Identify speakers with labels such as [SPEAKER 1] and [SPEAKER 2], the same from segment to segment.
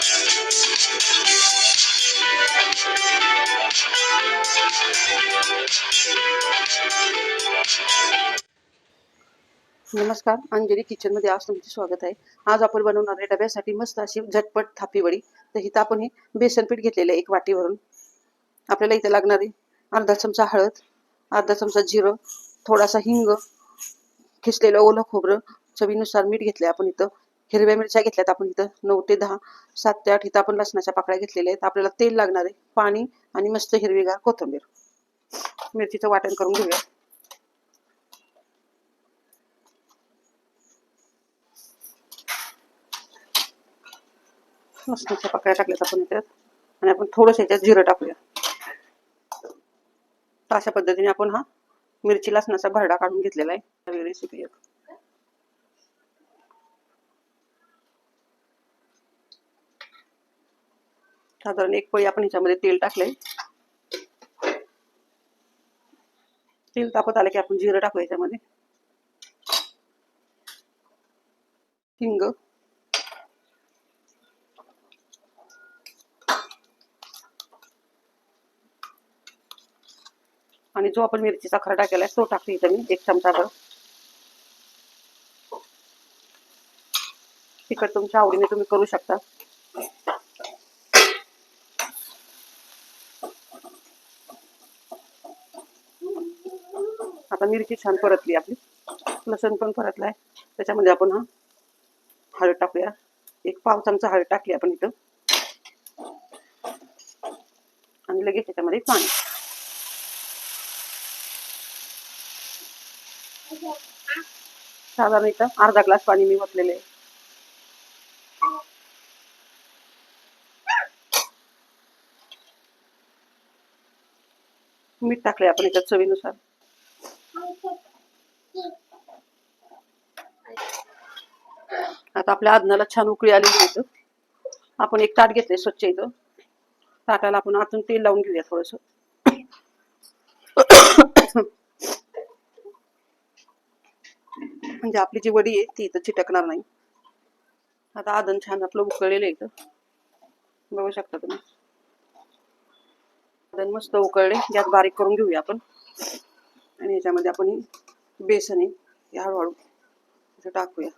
[SPEAKER 1] नमस्कार अंजली किचनमध्ये आज तुमचे स्वागत आहे. आज आपण बनवणार आहे डब्यासाठी मस्त अशी झटपट थापीवडी तर इथं आपण हे बेसन पीठ घेतलेलं आहे एक वाटीवरून. आपल्याला इथं लागणारी अर्धा चमचा हळद अर्धा चमचा जिरं थोडासा हिंग खिसलेलं ओलं खोबरं चवीनुसार मीठ घेतलंय आपण इथं. हिरव्या मिरच्या घेतल्यात आपण इथं. नऊ ते दहा सात ते आठ इथं आपण लसणाच्या पाकळ्या घेतलेल्या आहेत. आपल्याला तेल लागणार आहे. पाणी आणि मस्त हिरवीगार कोथिंबीर. मिरचीचं वाटण करून घेऊया. लसणाच्या पाकळ्या टाकल्यात आपण त्यात आणि आपण थोडंसं याच्यात जिरं टाकूया. अशा पद्धतीने आपण हा मिरची लसणाचा भरडा काढून घेतलेला आहे. रेसिपी रेसिपी साधारण एक पळी आपण ह्याच्यामध्ये तेल टाकलंय. तेल तापत आलं की आपण जिरं टाकू याच्यामध्ये. हिंग. आणि जो आपण मिरचीचा खरडा टाकेला तो टाकते इथं मी एक चमचाभर तिखट तुमच्या आवडीने तुम्ही करू शकता. आता मिरची छान परतली आपली. लसण पण परतलाय. त्याच्यामध्ये आपण हा हळद टाकूया. एक पाव चमचा हळद टाकली आपण इथं. आणि लगेच त्याच्यामध्ये पाणी. साधारण इथं अर्धा ग्लास पाणी मी ओतलेले आहे. मीठ टाकले आपण याच्यात चवीनुसार. आता आपल्या आदनाला छान उकळी आलेली इथं. आपण एक ताट घेतले स्वच्छ इथं. ताटाला आपण आतून तेल लावून घेऊया थोडस. म्हणजे आपली जी वडी आहे ती इथं चिटकणार नाही. आता आदन छान आपलं उकळलेलं आहे इथं. बघू शकता तुम्ही. आदन मस्त उकळले. यात बारीक करून घेऊया आपण. आणि याच्यामध्ये आपण बेसन आहे हळूहळू टाकूया.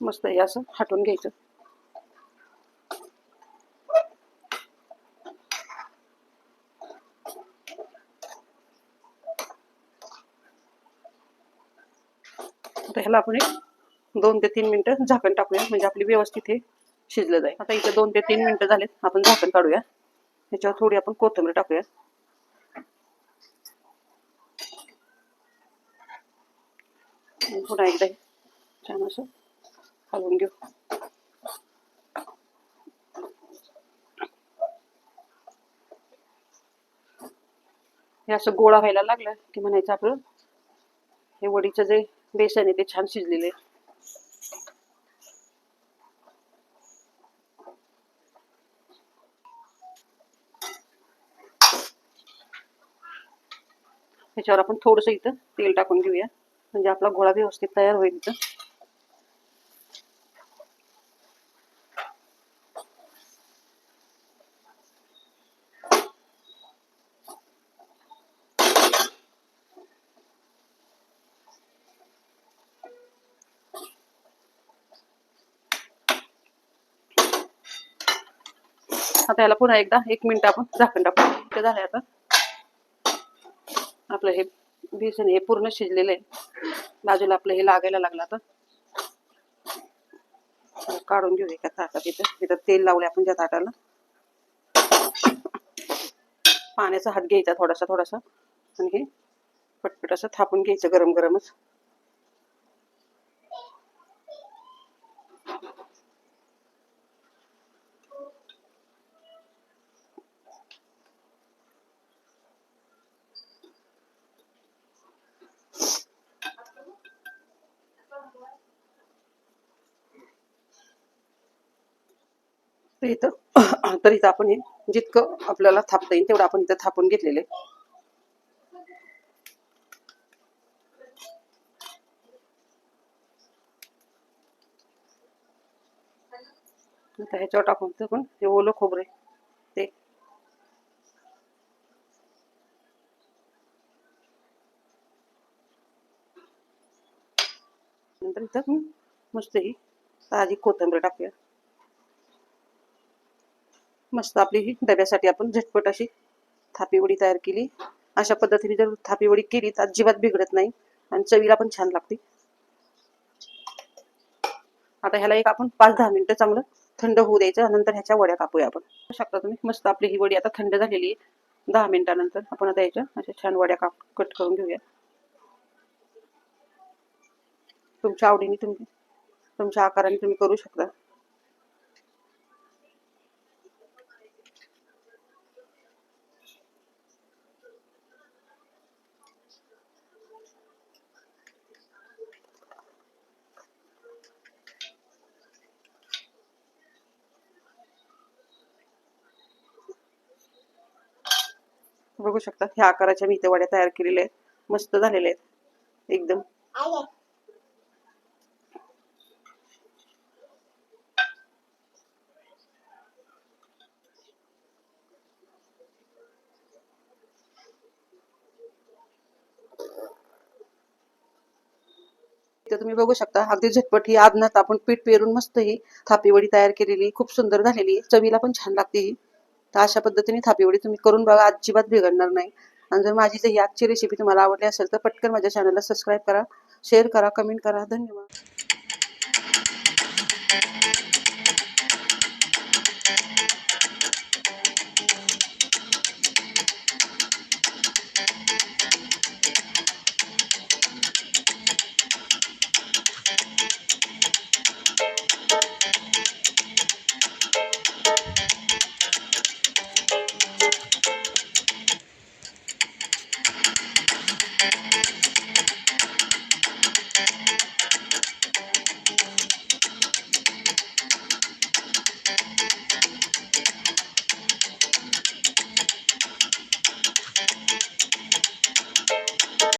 [SPEAKER 1] मस्त हे असं हटवून घ्यायचं. आता ह्याला आपण एक दोन ते तीन मिनिटं झाकण टाकूया म्हणजे आपली व्यवस्थित हे शिजलं जाईल. आता इथे दोन ते तीन मिनिटं झालेत आपण झाकण काढूया. ह्याच्यावर थोडी आपण कोथिंबीर टाकूया. पुन्हा एकदा छान असं हलवून घेऊ. हे असं गोळा व्हायला लागलं की म्हणायचं आपलं हे वडीचं जे बेसन आहे ते छान शिजलेले त्याच्यावर ह्याच्यावर आपण थोडस इथं तेल टाकून घेऊया. म्हणजे आपला गोळा व्यवस्थित तयार होईल इथं. आता याला पुन्हा एकदा. एक मिनिट आपण झाकण टाकू. इतकं झालंय आता. आपलं हे बेसन हे पूर्ण शिजलेलं आहे. बाजूला आपलं हे लागायला लागलं आता. तर काढून घेऊ एका ताटात इथं. तिथं तेल लावले आपण त्या ताटाला. पाण्याचा हात घ्यायचा थोडासा थोडासा. आणि हे पटपट असं थापून घ्यायचं गरम गरमच तर इथं तर इथं आपण हे जितकं आपल्याला थापता येईल तेवढं आपण इथं थापून घेतलेले आता ह्याच्यावर टाकून ते पण हे ओलं खोबरे ते. नंतर इथं मस्त ही ताजी कोथंबीर टाकूया. मस्त आपली ही डब्यासाठी आपण झटपट अशी थापीवडी तयार केली. अशा पद्धतीने जर थापीवडी केली तर अजिबात बिघडत नाही आणि चवीला पण छान लागते. आता ह्याला एक आपण पाच दहा मिनिटं चांगलं थंड होऊ द्यायचं नंतर ह्याच्या वड्या कापूया आपण. शकता तुम्ही मस्त आपली ही वडी आता थंड झालेली आहे. दहा मिनिटानंतर आपण आता याच्या अशा छान वड्या काप कट करून घेऊया. तुमच्या आवडीने तुम्ही तुमच्या आकाराने तुम्ही करू शकता. बघू शकतात. ह्या आकाराच्या मी इथे वड्या तयार केलेल्या आहेत. मस्त झालेल्या आहेत. एकदम. इथं तुम्ही बघू शकता. अगदी झटपट ही आदनात आपण पीठ पेरून मस्त ही थापीवडी तयार केलेली. खूप सुंदर झालेली. चवीला पण छान लागते ही. तर अशा पद्धतीने थापीवडी तुम्ही करून बघा अजिबात बिघडणार नाही. आणि जर माझी जर ही आजची रेसिपी तुम्हाला आवडली असेल तर पटकन माझ्या चॅनलला सबस्क्राईब करा शेअर करा कमेंट करा. धन्यवाद.